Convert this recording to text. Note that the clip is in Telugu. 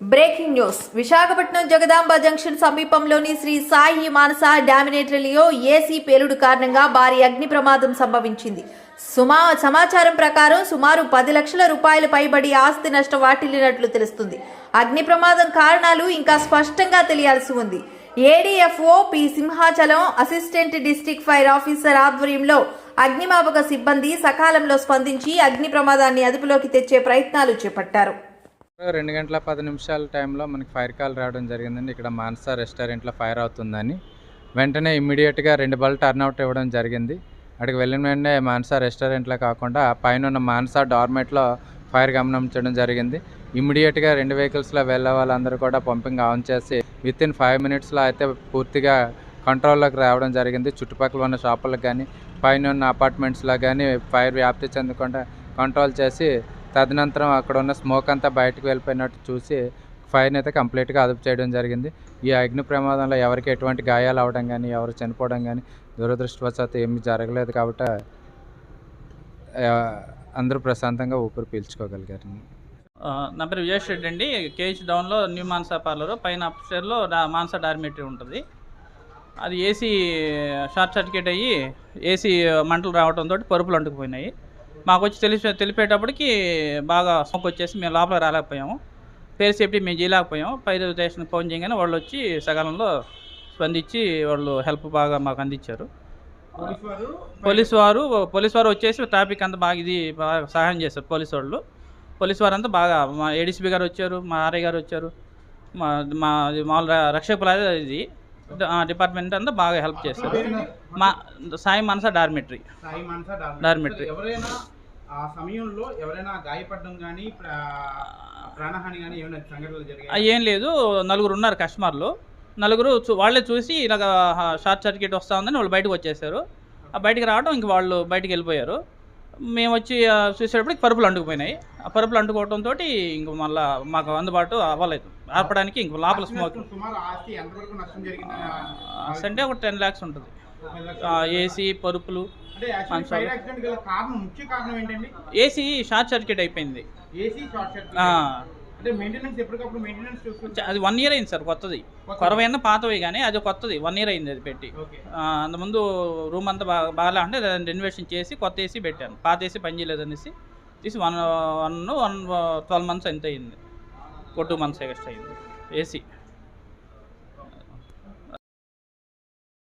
Breaking news. Visakhapatnam Jagadamba junction సమీపంలోని శ్రీ సాయి మానస డామినేటరీలో ఏసీ పేలుడు కారణంగా భారీ అగ్ని ప్రమాదం సంభవించింది. సుమా సమాచారం ప్రకారం సుమారు పది లక్షల రూపాయలు పైబడి ఆస్తి నష్టం వాటిల్లినట్లు తెలుస్తుంది. అగ్ని ప్రమాదం కారణాలు ఇంకా స్పష్టంగా తెలియాల్సి ఉంది. ADFO P Simhachalam assistant district fire officer ఆధ్వర్యంలో అగ్నిమాపక సిబ్బంది సకాలంలో స్పందించి అగ్ని ప్రమాదాన్ని అదుపులోకి తెచ్చే ప్రయత్నాలు చేపట్టారు. రెండు గంటల పది నిమిషాల టైంలో మనకి ఫైర్ కాల్ రావడం జరిగిందండి. ఇక్కడ మాన్సా రెస్టారెంట్లో ఫైర్ అవుతుందని. వెంటనే ఇమ్మీడియట్గా రెండు బల్ టర్న్అవుట్ ఇవ్వడం జరిగింది. అక్కడికి వెళ్ళిన వెంటనే మాన్సా రెస్టారెంట్లో కాకుండా పైన ఉన్న మాన్సా డార్మెట్లో ఫైర్ గమనించడం జరిగింది. ఇమ్మీడియట్గా రెండు వెహికల్స్లో వెళ్ళే వాళ్ళందరూ కూడా పంపింగ్ ఆన్ చేసి విత్ ఇన్ ఫైవ్ మినిట్స్లో అయితే పూర్తిగా కంట్రోల్లోకి రావడం జరిగింది. చుట్టుపక్కల ఉన్న షాపులకు కానీ పైన ఉన్న అపార్ట్మెంట్స్లో కానీ ఫైర్ వ్యాప్తి చెందకుండా కంట్రోల్ చేసి తదనంతరం అక్కడ ఉన్న స్మోక్ అంతా బయటకు వెళ్ళిపోయినట్టు చూసి ఫైర్ని అయితే కంప్లీట్గా అదుపు చేయడం జరిగింది. ఈ అగ్ని ప్రమాదంలో ఎవరికి ఎటువంటి గాయాలు అవడం కానీ ఎవరు చనిపోవడం కానీ దురదృష్టవశాత్తు ఏమీ జరగలేదు కాబట్టి అందరూ ప్రశాంతంగా ఊపిరి పీల్చుకోగలిగారు. నా పేరు విజయ్ రెడ్డి అండి. కేహెచ్ డౌన్లో న్యూ మాన్సా పార్లర్. పైన అప్స్టేర్లో మాన్సా డార్మేటరీ ఉంటుంది. అది ఏసీ షార్ట్ సర్క్యూట్ అయ్యి ఏసీ మంటలు రావడంతో పరుపులు అంటుకుపోయినాయి. మాకు వచ్చి తెలిసి తెలిపేటప్పటికి బాగా స్మోక్ వచ్చేసి మేము లోపల రాలేకపోయాము. ఫేర్ సేఫ్టీ మేము చేయలేకపోయాము. ఫైర్ స్టేషన్కి ఫోన్ చేయగానే వాళ్ళు వచ్చి సకాలంలో స్పందించి వాళ్ళు హెల్ప్ బాగా మాకు అందించారు. పోలీస్ వారు పోలీస్ వారు వచ్చేసి ట్రాఫిక్ అంతా బాగా ఇది బాగా సహాయం చేశారు పోలీస్ వాళ్ళు. పోలీస్ వారు అంతా బాగా మా ఏడీసీపీ గారు వచ్చారు మా ఆర్ఐ గారు వచ్చారు. మా మా మామూలు రక్షక ప్లాజా ఇది. డిపార్ట్మెంట్ అంతా బాగా హెల్ప్ చేశారు మా సాయి మనస డార్మెటరీ. సాయి మనస డార్మెటరీ. ఎవరైనా ఆ సమయంలో ఎవరైనా గాయపడడం కానీ ప్రాణహాని కానీ ఏమైనా సంఘటనలు జరిగాయి? ఏం లేదు. నలుగురు ఉన్నారు కస్టమర్లు. నలుగురు చూ వాళ్ళే చూసి ఇలాగ షార్ట్ సర్క్యూట్ వస్తూ ఉందని వాళ్ళు బయటకు వచ్చేసారు. ఆ బయటికి రావడం ఇంక వాళ్ళు బయటికి వెళ్ళిపోయారు. మేము వచ్చి చూసేటప్పటికి పరుపులు అంటుకుపోయినాయి. ఆ పరుపులు అంటుకోవడంతో ఇంక మళ్ళీ మాకు అందుబాటు అవ్వలేదు. ఆపడానికి ఇంక లోపల స్మోక్ అంటే ఒక టెన్ ల్యాక్స్ ఉంటుంది. ఏసీ పరుపులు ఏసీ షార్ట్ సర్క్యూట్ అయిపోయింది. అది వన్ ఇయర్ అయింది సార్ కొత్తది. కొరవైనా పాతవి కానీ అది కొత్తది. వన్ ఇయర్ అయింది అది పెట్టి. అంతకుముందు రూమ్ అంతా బాగా బాగా అంటే దాన్ని రెనోవేషన్ చేసి కొత్త ఏసీ పెట్టాను. పాత ఏసీ పని చేయలేదు అనేసి తీసి one one one twelve months ఎంత అయింది? ఒక టూ మంత్స్ ఎక్స్ట్రా అయింది. ఏసీ